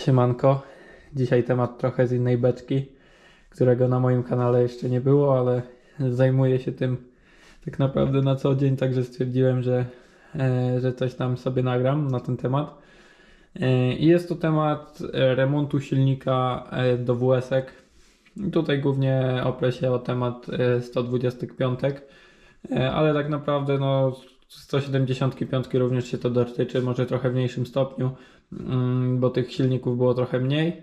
Siemanko. Dzisiaj temat trochę z innej beczki, którego na moim kanale jeszcze nie było, ale zajmuję się tym tak naprawdę na co dzień, także stwierdziłem, że, e, że coś tam sobie nagram na ten temat. E, I jest to temat e, remontu silnika do WS-ek. Tutaj głównie oprę się o temat e, 125, e, ale tak naprawdę no 175 również się to dotyczy, może trochę w mniejszym stopniu, mm, bo tych silników było trochę mniej,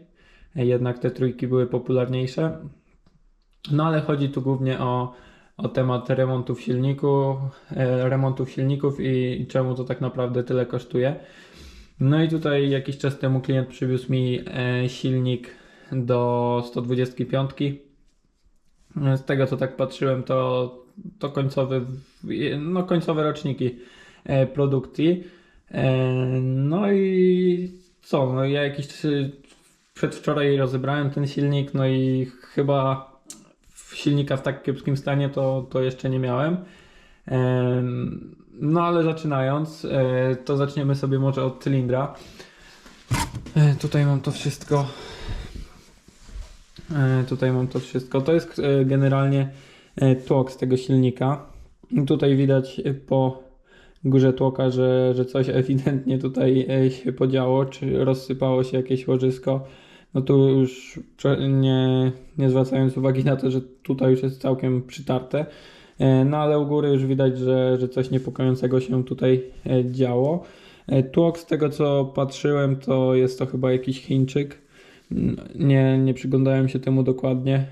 jednak te trójki były popularniejsze. No ale chodzi tu głównie o, o temat remontów silniku, e, remontów silników i, i czemu to tak naprawdę tyle kosztuje. No i tutaj jakiś czas temu klient przywiózł mi e, silnik do 125. Z tego co tak patrzyłem, to, to końcowy, no końcowe roczniki e, produkcji. E, no i co? No ja jakiś przedwczoraj rozebrałem ten silnik, no i chyba silnika w tak kiepskim stanie to, to jeszcze nie miałem. Em, No ale zaczynając, e, to zaczniemy sobie może od cylindra. E, Tutaj mam to wszystko. E, Tutaj mam to wszystko. To jest e, generalnie e, tłok z tego silnika. Tutaj widać po górze tłoka, że, że coś ewidentnie tutaj się podziało, czy rozsypało się jakieś łożysko. No tu już nie, nie zwracając uwagi na to, że tutaj już jest całkiem przytarte. No ale u góry już widać, że, że coś niepokojącego się tutaj działo. Tłok z tego co patrzyłem to jest to chyba jakiś Chińczyk. Nie, nie przyglądałem się temu dokładnie,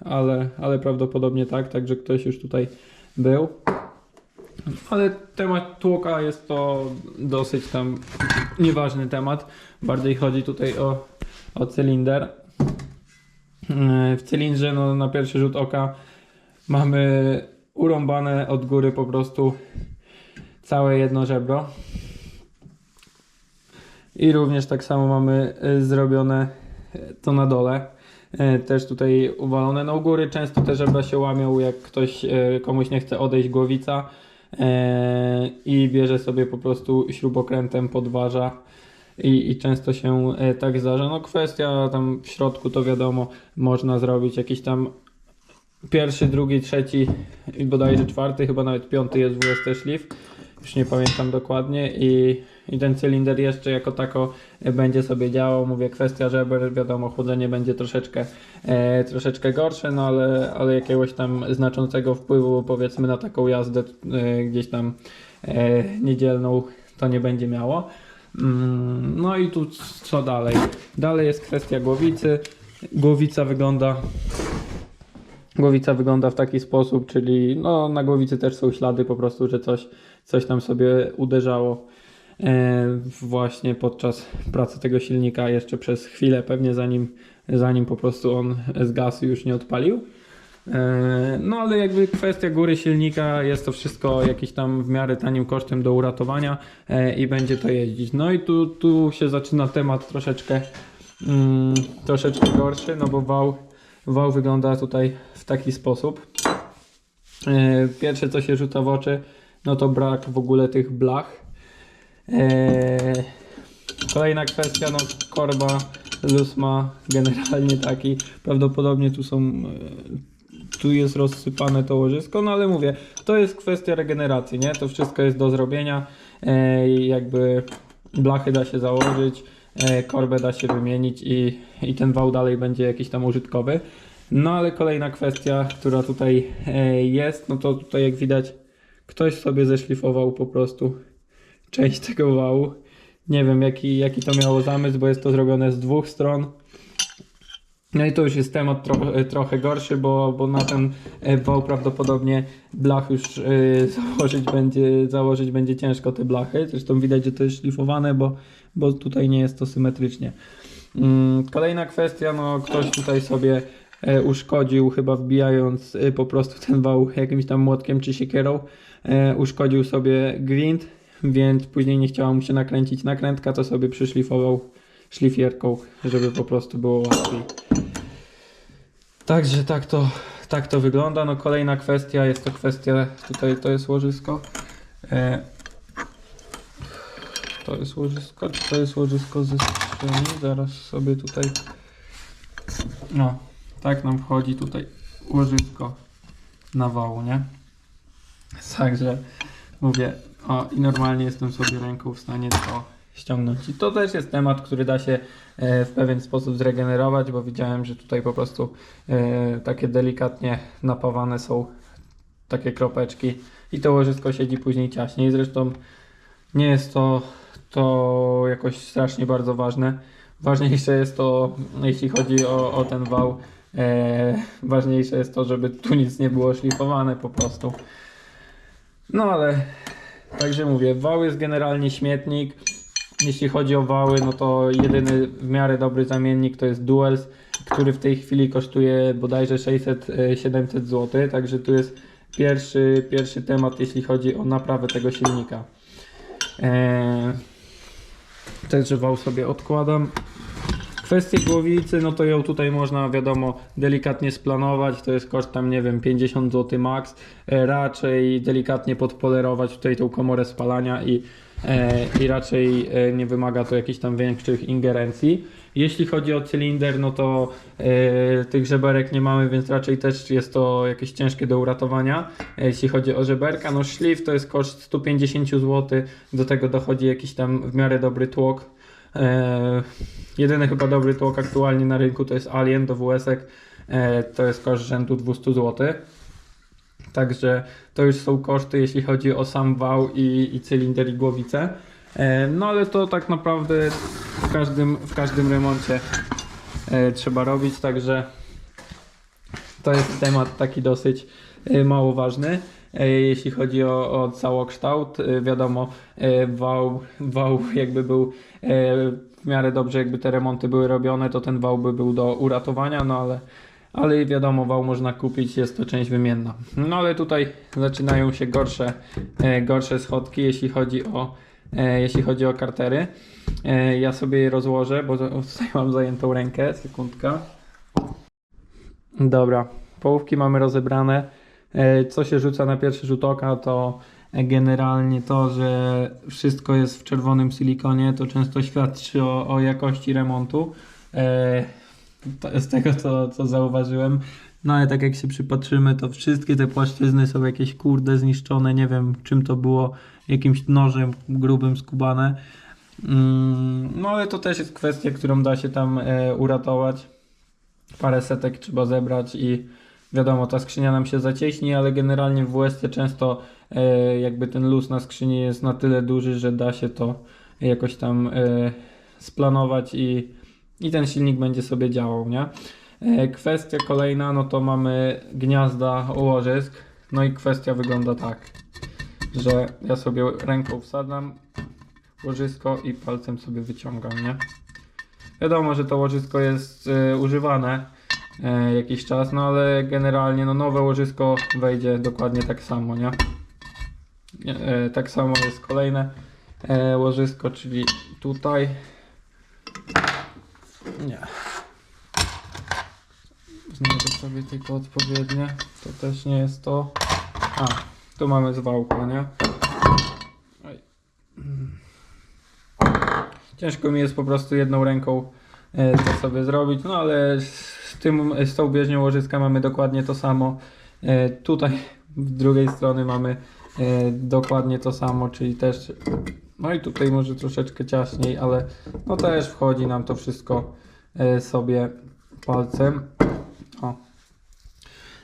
ale, ale prawdopodobnie tak, także ktoś już tutaj był. Ale temat tłoka jest to dosyć tam nieważny temat. Bardziej chodzi tutaj o, o cylinder. W cylindrze no, na pierwszy rzut oka mamy urąbane od góry po prostu całe jedno żebro. I również tak samo mamy zrobione to na dole. E, Też tutaj uwalone. No u góry często te żebra się łamią, jak ktoś e, komuś nie chce odejść głowica e, i bierze sobie po prostu śrubokrętem, podważa i, i często się tak zdarza. No kwestia tam w środku to wiadomo, można zrobić jakiś tam pierwszy, drugi, trzeci i bodajże czwarty, chyba nawet piąty jest WST szlif. Już nie pamiętam dokładnie i, i ten cylinder jeszcze jako tako e, będzie sobie działał. Mówię, kwestia żeber, wiadomo, chłodzenie będzie troszeczkę, e, troszeczkę gorsze, no ale, ale jakiegoś tam znaczącego wpływu powiedzmy na taką jazdę e, gdzieś tam e, niedzielną to nie będzie miało. Mm, No i tu co dalej? Dalej jest kwestia głowicy. Głowica wygląda Głowica wygląda w taki sposób, czyli no, na głowicy też są ślady po prostu, że coś, coś tam sobie uderzało właśnie podczas pracy tego silnika jeszcze przez chwilę, pewnie zanim, zanim po prostu on zgasł i już nie odpalił. E, No ale jakby kwestia góry silnika jest to wszystko jakiś tam w miarę tanim kosztem do uratowania e, i będzie to jeździć. No i tu, tu się zaczyna temat troszeczkę, mm, troszeczkę gorszy, no bo wał, wał wygląda tutaj w taki sposób. E, Pierwsze co się rzuca w oczy, no to brak w ogóle tych blach. E, Kolejna kwestia, no korba luz ma generalnie taki, prawdopodobnie tu są, e, tu jest rozsypane to łożysko, no ale mówię, to jest kwestia regeneracji, nie? To wszystko jest do zrobienia e, jakby blachy da się założyć, e, korbę da się wymienić i, i ten wał dalej będzie jakiś tam użytkowy. No ale kolejna kwestia, która tutaj jest, no to tutaj jak widać ktoś sobie zeszlifował po prostu część tego wału. Nie wiem jaki, jaki to miało zamysł, bo jest to zrobione z dwóch stron. No i to już jest temat trochę, trochę gorszy, bo, bo na ten e, wał prawdopodobnie blach już e, założyć, będzie, założyć będzie ciężko te blachy. Zresztą widać, że to jest szlifowane, bo, bo tutaj nie jest to symetrycznie. Mm, Kolejna kwestia, no ktoś tutaj sobie e, uszkodził, chyba wbijając e, po prostu ten wał jakimś tam młotkiem czy siekierą, e, uszkodził sobie gwint, więc później nie chciała mu się nakręcić nakrętka, to sobie przyszlifował szlifierką, żeby po prostu było łatwiej. Także tak to, tak to wygląda. No kolejna kwestia jest to kwestia, tutaj to jest łożysko. E, to jest łożysko, to jest łożysko ze skrzyni? Zaraz sobie tutaj... No, tak nam wchodzi tutaj łożysko na wału, nie? Także mówię, o i normalnie jestem sobie ręką w stanie to ściągnąć. I to też jest temat, który da się e, w pewien sposób zregenerować, bo widziałem, że tutaj po prostu e, takie delikatnie napawane są takie kropeczki i to łożysko siedzi później ciaśniej. Zresztą nie jest to, to jakoś strasznie bardzo ważne. Ważniejsze jest to, jeśli chodzi o, o ten wał, e, ważniejsze jest to, żeby tu nic nie było szlifowane po prostu. No ale także mówię, wał jest generalnie śmietnik. Jeśli chodzi o wały, no to jedyny w miarę dobry zamiennik to jest Duels, który w tej chwili kosztuje bodajże 600-700 zł. Także tu jest pierwszy, pierwszy temat, jeśli chodzi o naprawę tego silnika. Eee, także wał sobie odkładam. Kwestię głowicy, no to ją tutaj można wiadomo delikatnie splanować, to jest koszt tam nie wiem 50 zł max, raczej delikatnie podpolerować tutaj tą komorę spalania i, e, i raczej e, nie wymaga to jakichś tam większych ingerencji. Jeśli chodzi o cylinder, no to e, tych żeberek nie mamy, więc raczej też jest to jakieś ciężkie do uratowania. E, jeśli chodzi o żeberka, no szlif to jest koszt 150 zł, do tego dochodzi jakiś tam w miarę dobry tłok. E, jedyny chyba dobry tłok aktualnie na rynku to jest Alien do WS-ek. E, to jest koszt rzędu 200 zł. Także to już są koszty, jeśli chodzi o sam wał i, i cylinder i głowicę. E, no ale to tak naprawdę w każdym, w każdym remoncie e, trzeba robić, także to jest temat taki dosyć e, mało ważny. E, Jeśli chodzi o, o całokształt, e, wiadomo, e, wał, wał jakby był w miarę dobrze, jakby te remonty były robione, to ten wał by był do uratowania, no ale, ale wiadomo, wał można kupić, jest to część wymienna. No ale tutaj zaczynają się gorsze, gorsze schodki, jeśli chodzi o, jeśli chodzi o kartery. Ja sobie je rozłożę, bo tutaj mam zajętą rękę, sekundka. Dobra, połówki mamy rozebrane. E, Co się rzuca na pierwszy rzut oka, to generalnie to, że wszystko jest w czerwonym silikonie, to często świadczy o, o jakości remontu. E, z tego, co, co zauważyłem. No ale tak jak się przypatrzymy, to wszystkie te płaszczyzny są jakieś kurde zniszczone. Nie wiem, czym to było, jakimś nożem grubym skubane. Mm, No ale to też jest kwestia, którą da się tam e, uratować. Parę setek trzeba zebrać i wiadomo, ta skrzynia nam się zacieśni, ale generalnie w WSC często e, jakby ten luz na skrzyni jest na tyle duży, że da się to jakoś tam e, splanować i, i ten silnik będzie sobie działał, nie? E, kwestia kolejna, no to mamy gniazda łożysk. No i kwestia wygląda tak, że ja sobie ręką wsadzam łożysko i palcem sobie wyciągam, nie? Wiadomo, że to łożysko jest e, używane jakiś czas, no ale generalnie no nowe łożysko wejdzie dokładnie tak samo, nie? E, tak samo jest kolejne e, łożysko, czyli tutaj. Nie. Znajdę sobie tylko odpowiednie. To też nie jest to. A, tu mamy zwałkę, nie? Ciężko mi jest po prostu jedną ręką e, to sobie zrobić, no ale tym, z tą bieżnią łożyska mamy dokładnie to samo. E, Tutaj z drugiej strony mamy e, dokładnie to samo, czyli też no i tutaj może troszeczkę ciaśniej, ale no też wchodzi nam to wszystko e, sobie palcem. O.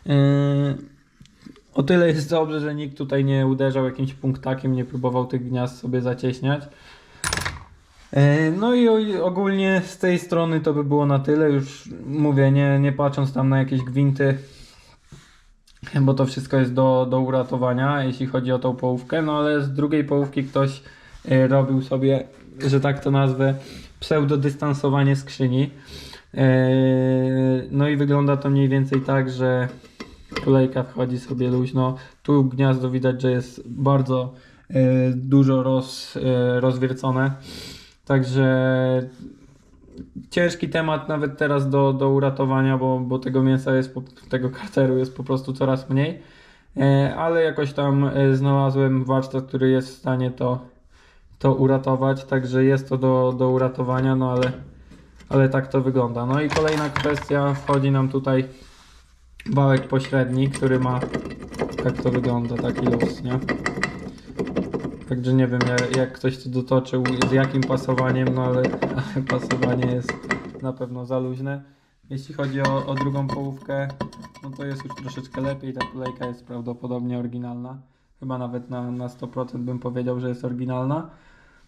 E, O tyle jest dobrze, że nikt tutaj nie uderzał jakimś punktakiem, nie próbował tych gniazd sobie zacieśniać. E, No i ogólnie z tej strony to by było na tyle. Już mówię, nie, nie patrząc tam na jakieś gwinty, bo to wszystko jest do, do uratowania, jeśli chodzi o tą połówkę. No ale z drugiej połówki ktoś e, robił sobie, że tak to nazwę, pseudodystansowanie skrzyni. E, No i wygląda to mniej więcej tak, że kolejka wchodzi sobie luźno. Tu gniazdo widać, że jest bardzo dużo roz, rozwiercone. Także ciężki temat nawet teraz do, do uratowania, bo, bo tego mięsa jest, tego karteru jest po prostu coraz mniej. E, ale jakoś tam e, znalazłem warsztat, który jest w stanie to, to uratować, także jest to do, do uratowania, no ale, ale tak to wygląda. No i kolejna kwestia, wchodzi nam tutaj wałek pośredni, który ma, jak to wygląda, taki luz, nie? Także nie wiem jak, ktoś to dotoczył, z jakim pasowaniem, no ale, pasowanie jest na pewno za luźne. Jeśli chodzi o, o drugą połówkę, no to jest już troszeczkę lepiej, ta kolejka jest prawdopodobnie oryginalna. Chyba nawet na, na 100% bym powiedział, że jest oryginalna.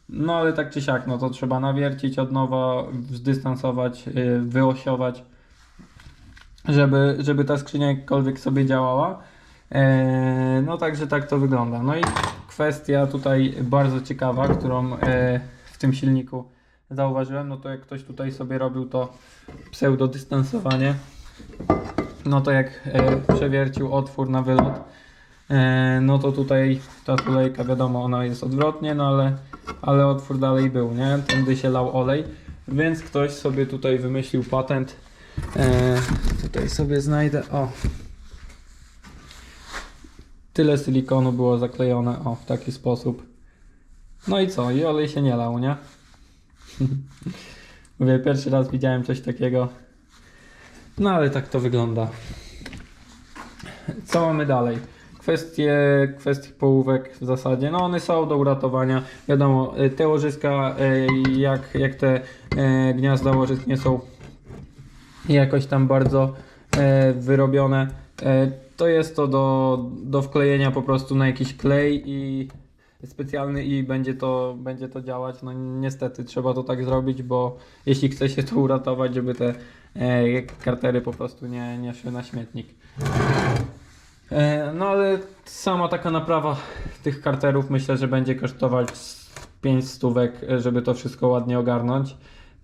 No ale tak czy siak, no to trzeba nawiercić od nowa, zdystansować, yy, wyosiować, żeby, żeby ta skrzynia jakkolwiek sobie działała. Eee, no także tak to wygląda. No i kwestia tutaj bardzo ciekawa, którą e, w tym silniku zauważyłem, no to jak ktoś tutaj sobie robił to pseudodystansowanie, no to jak e, przewiercił otwór na wylot, e, no to tutaj ta tulejka, wiadomo, ona jest odwrotnie, no ale, ale otwór dalej był, nie? Tędy się lał olej, więc ktoś sobie tutaj wymyślił patent. E, tutaj sobie znajdę, o, tyle silikonu było zaklejone, o, w taki sposób. No i co? I olej się nie lał, nie? Mówię, pierwszy raz widziałem coś takiego. No ale tak to wygląda. Co mamy dalej? Kwestie, kwestie połówek w zasadzie, no one są do uratowania. Wiadomo, y, te łożyska, y, jak, jak te y, gniazda łożysk nie są jakoś tam bardzo wyrobione, to jest to do, do wklejenia po prostu na jakiś klej i specjalny i będzie to, będzie to działać. No niestety trzeba to tak zrobić, bo jeśli chce się to uratować, żeby te e, kartery po prostu nie, nie szły na śmietnik. E, no ale sama taka naprawa tych karterów myślę, że będzie kosztować 5 stówek, żeby to wszystko ładnie ogarnąć.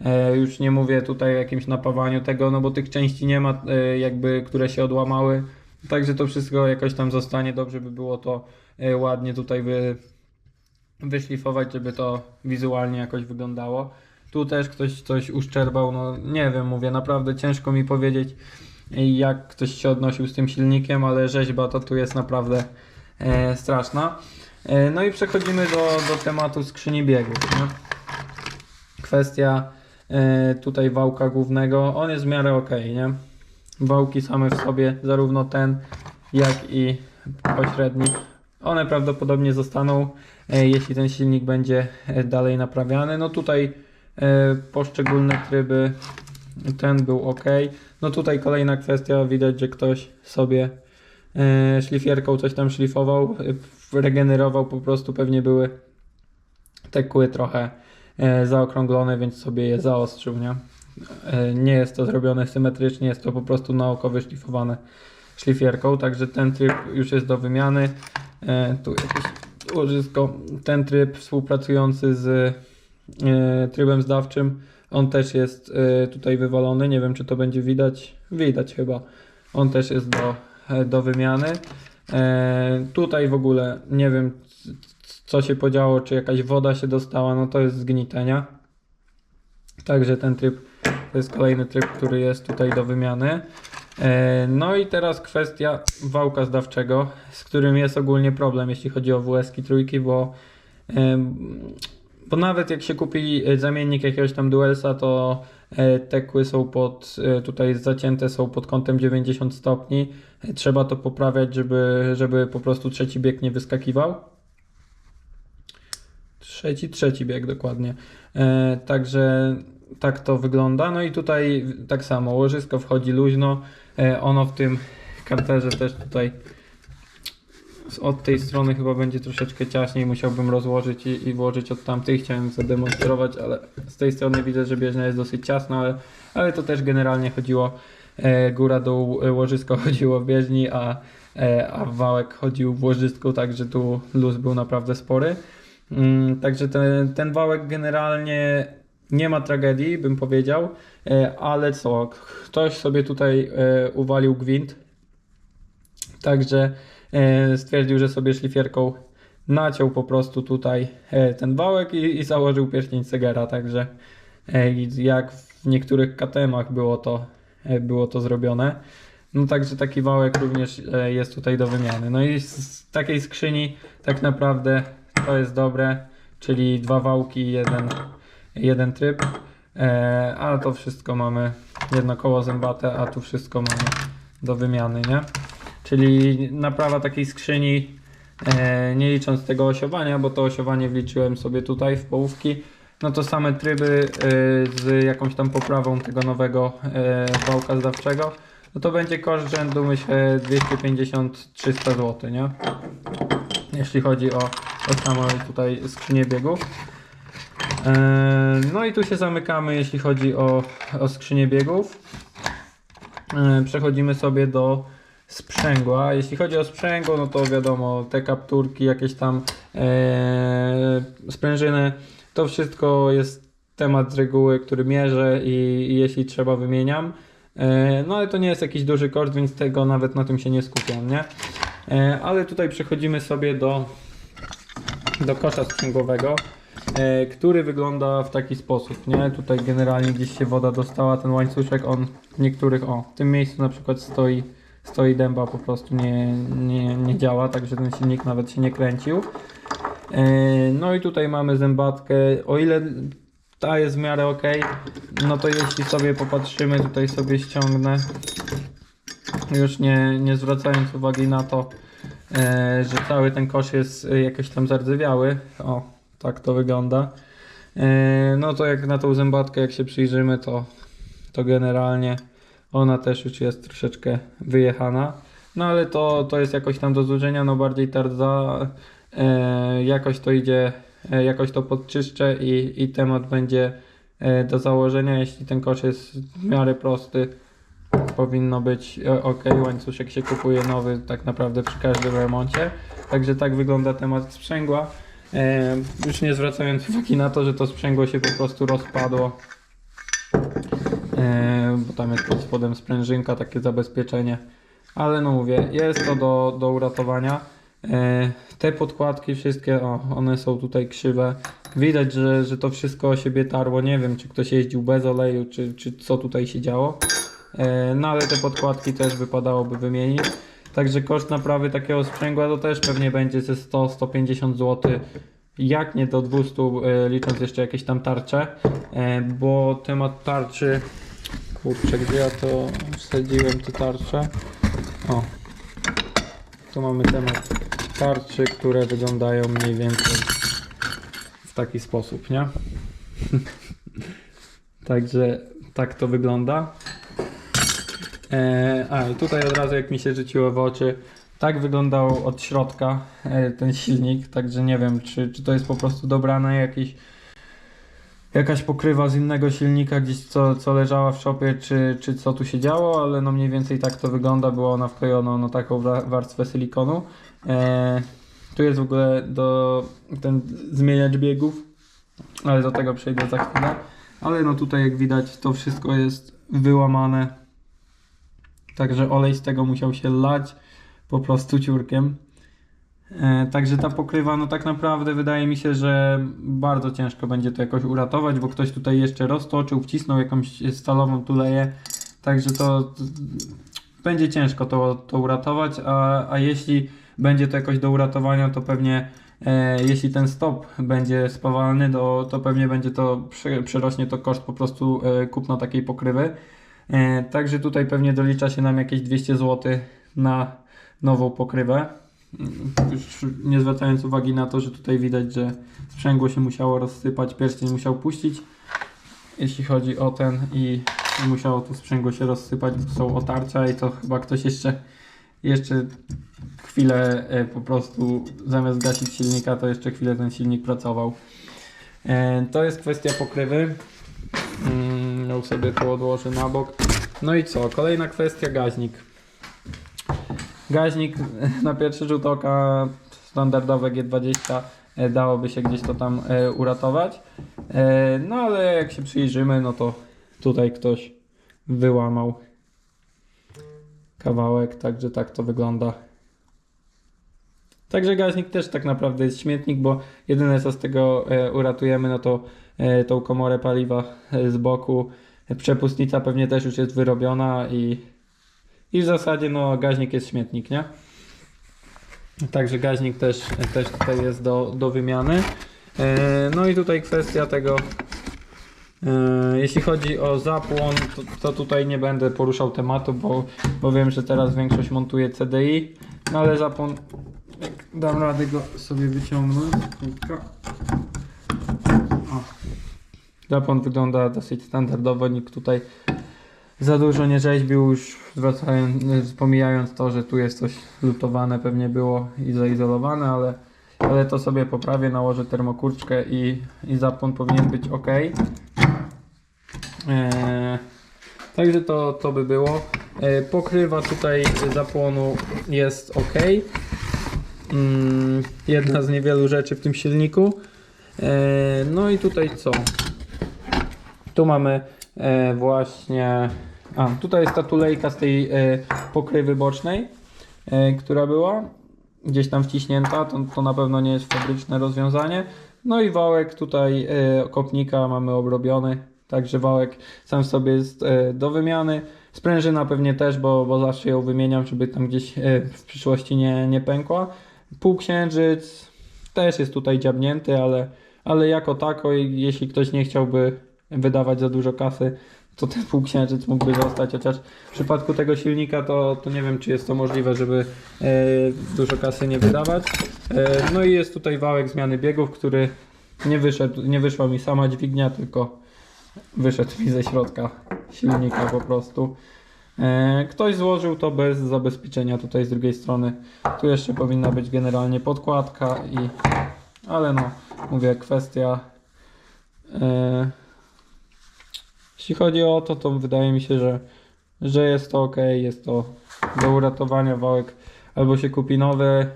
E, już nie mówię tutaj o jakimś napawaniu tego, no bo tych części nie ma e, jakby, które się odłamały. Także to wszystko jakoś tam zostanie. Dobrze by było to e, ładnie tutaj wy, wyszlifować, żeby to wizualnie jakoś wyglądało. Tu też ktoś coś uszczerbał, no nie wiem, mówię, naprawdę ciężko mi powiedzieć jak ktoś się odnosił z tym silnikiem, ale rzeźba to tu jest naprawdę e, straszna. E, no i przechodzimy do, do tematu skrzyni biegów. Nie? Kwestia e, tutaj wałka głównego, on jest w miarę ok, nie? Wałki same w sobie, zarówno ten jak i pośredni, one prawdopodobnie zostaną, e, jeśli ten silnik będzie e, dalej naprawiany. No tutaj e, poszczególne tryby, ten był ok. No tutaj kolejna kwestia, widać, że ktoś sobie szlifierką coś tam szlifował, regenerował, po prostu pewnie były te kły trochę zaokrąglone, więc sobie je zaostrzył, nie? E, nie jest to zrobione symetrycznie, jest to po prostu na oko wyszlifowane szlifierką, także ten tryb już jest do wymiany. E, tu jakieś łożysko, ten tryb współpracujący z e, trybem zdawczym, on też jest tutaj wywalony, nie wiem czy to będzie widać, widać chyba. On też jest do, do wymiany. Tutaj w ogóle nie wiem co się podziało, czy jakaś woda się dostała, no to jest zgnitenia. Także ten tryb to jest kolejny tryb, który jest tutaj do wymiany. E, No i teraz kwestia wałka zdawczego, z którym jest ogólnie problem, jeśli chodzi o WS-ki trójki, bo, em, bo nawet jak się kupi e, zamiennik jakiegoś tam Duelsa, to e, te kły są pod, e, tutaj zacięte są pod kątem 90 stopni. E, Trzeba to poprawiać, żeby, żeby po prostu trzeci bieg nie wyskakiwał. Trzeci, trzeci bieg dokładnie. E, także tak to wygląda. No i tutaj tak samo, łożysko wchodzi luźno. E, ono w tym karterze też tutaj od tej strony chyba będzie troszeczkę ciaśniej. Musiałbym rozłożyć i, i włożyć od tamtej. Chciałem zademonstrować, ale z tej strony widzę, że bieżnia jest dosyć ciasna, ale, ale to też generalnie chodziło e, góra dół, e, łożysko chodziło w bieżni, a, e, a wałek chodził w łożysku, także tu luz był naprawdę spory. Mm, Także ten, ten wałek generalnie nie ma tragedii, bym powiedział, e, ale co, ktoś sobie tutaj e, uwalił gwint, także e, stwierdził, że sobie szlifierką naciął po prostu tutaj ten wałek i, i założył pierścień Segera, także jak w niektórych KTM-ach było to, było to zrobione. No także taki wałek również jest tutaj do wymiany. No i z takiej skrzyni tak naprawdę to jest dobre. czyli dwa wałki, jeden, jeden tryb. E, ale to wszystko mamy jedno koło zębate, a tu wszystko mamy do wymiany, nie? Czyli naprawa takiej skrzyni, e, nie licząc tego osiowania, bo to osiowanie wliczyłem sobie tutaj w połówki, no to same tryby e, z jakąś tam poprawą tego nowego wałka zdawczego, no to będzie koszt rzędu myślę 250-300 zł, nie? Jeśli chodzi o, o samą tutaj skrzynię biegów. E, No i tu się zamykamy, jeśli chodzi o, o skrzynię biegów. E, Przechodzimy sobie do sprzęgła. Jeśli chodzi o sprzęgło, no to wiadomo, te kapturki, jakieś tam e, sprężyny, to wszystko jest temat z reguły, który mierzę i, i jeśli trzeba wymieniam. E, no ale to nie jest jakiś duży koszt, więc tego nawet na tym się nie skupiam, nie? E, ale tutaj przechodzimy sobie do, do kosza sprzęgłowego który wygląda w taki sposób, nie? Tutaj generalnie gdzieś się woda dostała, ten łańcuszek, on w niektórych, o, w tym miejscu na przykład stoi, stoi dęba, po prostu nie, nie, nie działa, także ten silnik nawet się nie kręcił. E, No i tutaj mamy zębatkę, o ile ta jest w miarę ok, no to jeśli sobie popatrzymy, tutaj sobie ściągnę, już nie, nie zwracając uwagi na to, e, że cały ten kosz jest e, jakoś tam zardzewiały, o, tak to wygląda. E, No to jak na tą zębatkę, jak się przyjrzymy, to, to generalnie ona też już jest troszeczkę wyjechana. No ale to, to jest jakoś tam do zużenia, no bardziej ta rdza, e, jakoś to idzie, e, jakoś to podczyszczę i, i temat będzie do założenia. Jeśli ten kosz jest w miarę prosty, powinno być ok. Łańcuszek się kupuje nowy tak naprawdę przy każdym remoncie. Także tak wygląda temat sprzęgła. Już nie zwracając uwagi na to, że to sprzęgło się po prostu rozpadło. Bo tam jest pod spodem sprężynka, takie zabezpieczenie. Ale no mówię, jest to do, do uratowania. E, te podkładki wszystkie, o, one są tutaj krzywe. Widać, że, że to wszystko o siebie tarło. Nie wiem, czy ktoś jeździł bez oleju, czy, czy co tutaj się działo. E, No ale te podkładki też wypadałoby wymienić. Także koszt naprawy takiego sprzęgła to też pewnie będzie ze 100-150 zł. Jak nie do 200, e, licząc jeszcze jakieś tam tarcze. E, Bo temat tarczy. Kurczę, gdzie ja to wsadziłem te tarcze? O. Tu mamy temat tarczy, które wyglądają mniej więcej w taki sposób, nie? Także tak to wygląda. E, a i tutaj od razu jak mi się rzuciło w oczy, tak wyglądał od środka e, ten silnik, także nie wiem czy, czy to jest po prostu dobrane jakiś jakaś pokrywa z innego silnika gdzieś co, co leżała w szopie, czy, czy co tu się działo, ale no mniej więcej tak to wygląda, było ona wklejona no taką wa- warstwę silikonu. E, tu jest w ogóle do ten zmieniacz biegów, ale do tego przejdę za chwilę. Ale no tutaj jak widać to wszystko jest wyłamane. Także olej z tego musiał się lać po prostu ciurkiem. E, także ta pokrywa, no tak naprawdę wydaje mi się, że bardzo ciężko będzie to jakoś uratować, bo ktoś tutaj jeszcze roztoczył, wcisnął jakąś stalową tuleję. Także to, będzie ciężko to, to uratować, a, a jeśli będzie to jakoś do uratowania, to pewnie e, jeśli ten stop będzie spawalny, to, to pewnie będzie to, prze- przerośnie to koszt po prostu e, kupna takiej pokrywy. E, Także tutaj pewnie dolicza się nam jakieś 200 zł na nową pokrywę. Mm, Już nie zwracając uwagi na to, że tutaj widać, że sprzęgło się musiało rozsypać, pierścień musiał puścić. Jeśli chodzi o ten i musiało to sprzęgło się rozsypać, bo są otarcia i to chyba ktoś jeszcze jeszcze chwilę e, po prostu zamiast gasić silnika, to jeszcze chwilę ten silnik pracował. E, To jest kwestia pokrywy. Ją sobie tu odłożę na bok. No i co? Kolejna kwestia gaźnik. Gaźnik na pierwszy rzut oka standardowe G20 e, dałoby się gdzieś to tam e, uratować. E, No ale jak się przyjrzymy, no to tutaj ktoś wyłamał kawałek, także tak to wygląda. Także gaźnik też tak naprawdę jest śmietnik, bo jedyne co z tego uratujemy, no to tą komorę paliwa e, z boku. Przepustnica pewnie też już jest wyrobiona i, i w zasadzie no gaźnik jest śmietnik, nie? Także gaźnik też, też tutaj jest do, do wymiany. E, No i tutaj kwestia tego, e, jeśli chodzi o zapłon, to, to tutaj nie będę poruszał tematu, bo, bo wiem, że teraz większość montuje CDI, no ale zapłon, dam radę go sobie wyciągnąć, O. Zapłon wygląda dosyć standardowo, nikt tutaj za dużo nie rzeźbił, już zwracając, pomijając to, że tu jest coś lutowane, pewnie było i zaizolowane, ale, ale to sobie poprawię, nałożę termokurczkę i, i zapłon powinien być ok. Eee, także to, to by było. Eee, pokrywa tutaj zapłonu jest ok. Mm, jedna z niewielu rzeczy w tym silniku. Eee, no i tutaj co? Tu mamy e, właśnie. A, tutaj jest ta tulejka z tej e, pokrywy bocznej, e, która była gdzieś tam wciśnięta. To, to na pewno nie jest fabryczne rozwiązanie. No i wałek tutaj e, kopnika mamy obrobiony, także wałek sam sobie jest e, do wymiany. Sprężyna pewnie też, bo, bo zawsze ją wymieniam, żeby tam gdzieś e, w przyszłości nie, nie pękła. Półksiężyc też jest tutaj dziabnięty, ale, ale jako tako, jeśli ktoś nie chciałby wydawać za dużo kasy, to ten półksiężyc mógłby zostać, chociaż w przypadku tego silnika to, to nie wiem, czy jest to możliwe, żeby e, dużo kasy nie wydawać. E, no i jest tutaj wałek zmiany biegów, który nie wyszedł, nie wyszła mi sama dźwignia, tylko wyszedł mi ze środka silnika po prostu. E, Ktoś złożył to bez zabezpieczenia tutaj z drugiej strony. Tu jeszcze powinna być generalnie podkładka i ale no, mówię, kwestia e, jeśli chodzi o to, to wydaje mi się, że, że jest to ok, jest to do uratowania wałek. Albo się kupi nowy,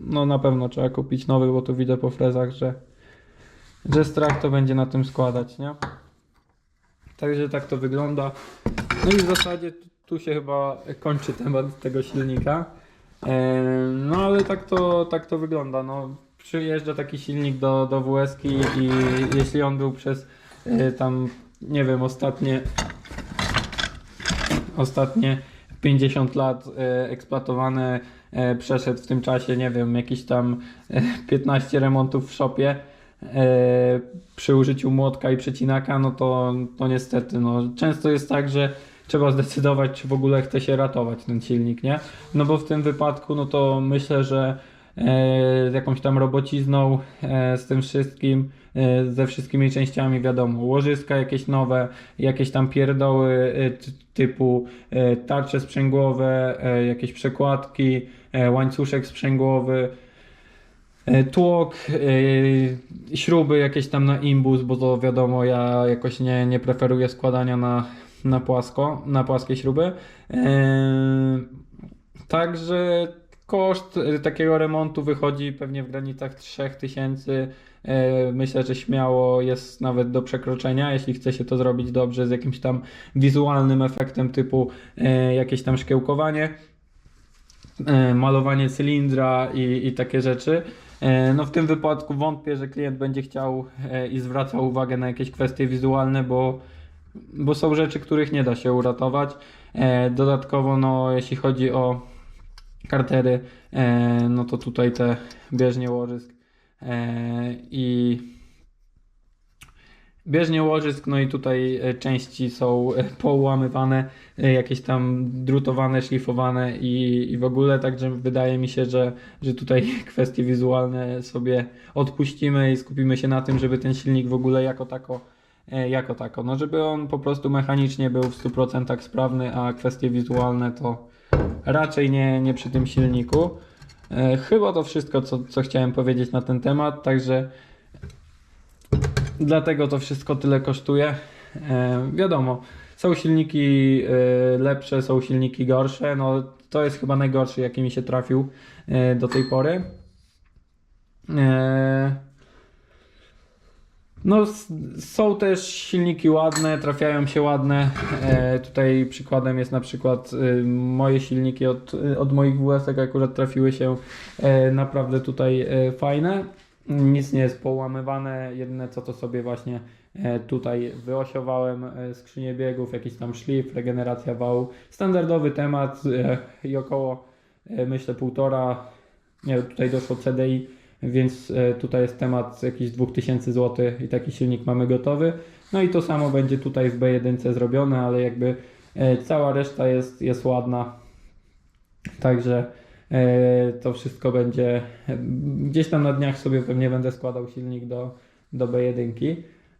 no na pewno trzeba kupić nowy, bo tu widzę po frezach, że, że strach to będzie na tym składać, nie? Także tak to wygląda. No i w zasadzie tu, tu się chyba kończy temat tego silnika. E, No ale tak to, tak to wygląda. No, przyjeżdża taki silnik do, do WSK i jeśli on był przez e, tam, nie wiem, ostatnie ostatnie 50 lat e, eksploatowany, e, przeszedł w tym czasie, nie wiem, jakieś tam e, 15 remontów w shopie e, przy użyciu młotka i przecinaka, no to, to niestety, no, często jest tak, że trzeba zdecydować, czy w ogóle chce się ratować ten silnik, nie? No bo w tym wypadku, no to myślę, że z jakąś tam robocizną, e, z tym wszystkim, e, ze wszystkimi częściami, wiadomo, łożyska jakieś nowe, jakieś tam pierdoły e, ty- typu e, tarcze sprzęgłowe, e, jakieś przekładki, e, łańcuszek sprzęgłowy, e, tłok, e, śruby jakieś tam na imbus, bo to wiadomo, ja jakoś nie, nie preferuję składania na, na płasko, na płaskie śruby. E, Także koszt e, takiego remontu wychodzi pewnie w granicach 3000. E, Myślę, że śmiało jest nawet do przekroczenia, jeśli chce się to zrobić dobrze z jakimś tam wizualnym efektem typu e, jakieś tam szkiełkowanie, e, malowanie cylindra i, i takie rzeczy. No w tym wypadku wątpię, że klient będzie chciał i zwracał uwagę na jakieś kwestie wizualne, bo, bo są rzeczy, których nie da się uratować. Dodatkowo, no, jeśli chodzi o kartery, e, no to tutaj te bieżnie łożysk e, i bieżnie łożysk, no i tutaj e, części są e, poułamywane, e, jakieś tam drutowane, szlifowane i, i w ogóle, także wydaje mi się, że, że tutaj kwestie wizualne sobie odpuścimy i skupimy się na tym, żeby ten silnik w ogóle jako tako jako tako, no żeby on po prostu mechanicznie był w 100% sprawny, a kwestie wizualne to raczej nie, nie przy tym silniku. E, Chyba to wszystko, co, co chciałem powiedzieć na ten temat, także dlatego to wszystko tyle kosztuje. E, Wiadomo, są silniki e, lepsze, są silniki gorsze. No, to jest chyba najgorszy, jaki mi się trafił do tej pory. E, No, są też silniki ładne, trafiają się ładne. E, tutaj przykładem jest na przykład e, moje silniki od, e, od moich WS-ek akurat trafiły się e, naprawdę tutaj e, fajne. Nic nie jest połamywane, jedyne co to sobie właśnie e, tutaj wyosiowałem e, skrzynię biegów, jakiś tam szlif, regeneracja wału. Standardowy temat e, i około e, myślę półtora, nie tutaj doszło CDI więc e, tutaj jest temat jakichś 2000 zł i taki silnik mamy gotowy. No i to samo będzie tutaj w B1 zrobione, ale jakby e, cała reszta jest, jest ładna. Także e, to wszystko będzie gdzieś tam na dniach sobie pewnie będę składał silnik do, do B1.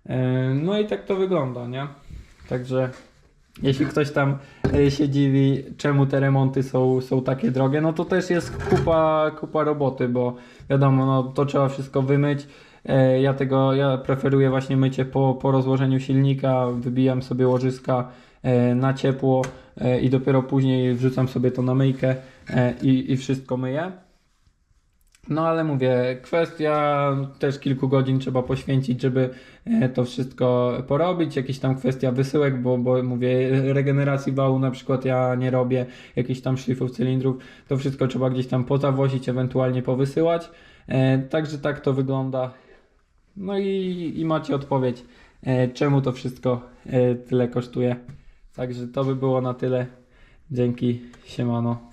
E, No i tak to wygląda, nie? Także jeśli ktoś tam e, się dziwi, czemu te remonty są, są takie drogie, no to też jest kupa, kupa roboty, bo wiadomo, no to trzeba wszystko wymyć. E, Ja tego, ja preferuję właśnie mycie po, po rozłożeniu silnika, wybijam sobie łożyska e, na ciepło e, i dopiero później wrzucam sobie to na myjkę i, i wszystko myję. No ale mówię, kwestia też kilku godzin trzeba poświęcić, żeby e, to wszystko porobić. Jakieś tam kwestia wysyłek, bo, bo mówię, regeneracji wału na przykład ja nie robię, jakichś tam szlifów cylindrów. To wszystko trzeba gdzieś tam pozawozić, ewentualnie powysyłać. E, Także tak to wygląda. No i, i macie odpowiedź, e, czemu to wszystko tyle kosztuje. Także to by było na tyle. Dzięki, siemano.